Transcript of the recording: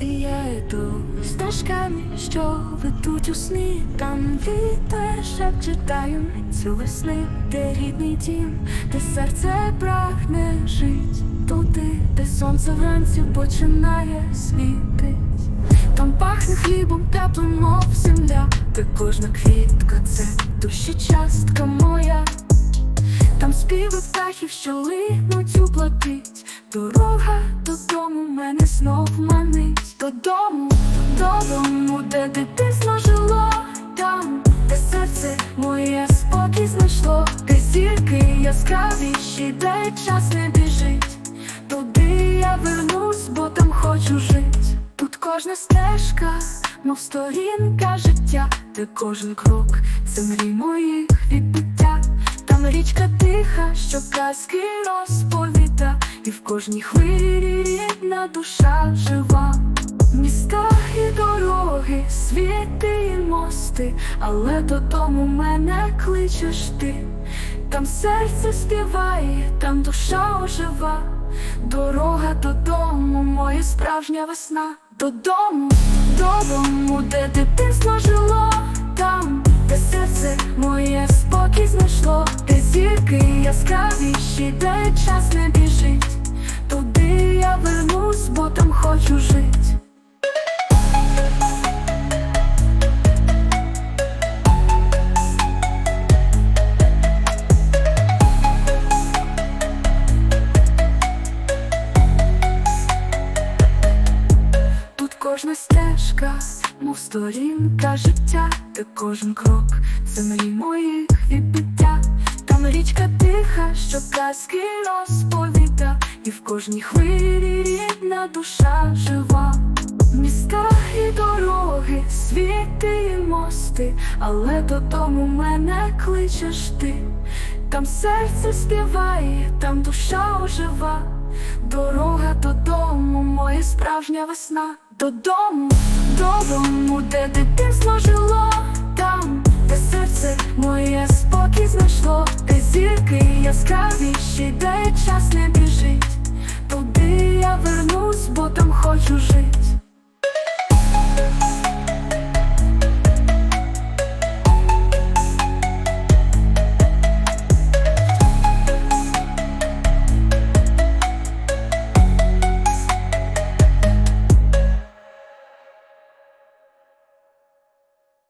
Я йду стежками, що ведуть у сни, там вітер шепче таємницю весни, де рідний дім, де серце прагне жить, туди, де сонце вранці починає світить. Там пахне хлібом теплим, мов земля, де кожна квітка це душі частка моя. Там співи птахів, що линуть у блакить додому, де дитинство жило Там, де серце моє спокій знайшло Де зірки яскравіші, де час не біжить Туди я вернусь, бо там хочу жить Тут кожна стежка, мов сторінка життя, де кожен крок це мрій моїх відбиття. Там річка тиха, що казки розповіда, і в кожній хвилі рідна душа жива. Міста дороги, світи і мости, але додому мене кличеш ти. Там серце співає, там душа ожива. Дорога додому, моя справжня весна. Додому, додому, де дитинство жило, там, де серце моє спокій знайшло, де зірки яскравіші, де час не біжить. Туди я вернусь, бо там хочу жить. Стежка, мов сторінка життя, де кожен крок це мрій моїх відбиття. Там річка тиха, що казки розповіда, і в кожній хвилі рідна душа жива. Міста і дороги, світи і мости, але додому мене кличеш ти. Там серце співає, там душа ожива. Справжня весна. Додому, додому, де дитинство жило, там, де серце моє спокій знайшло, де зірки яскравіші, де час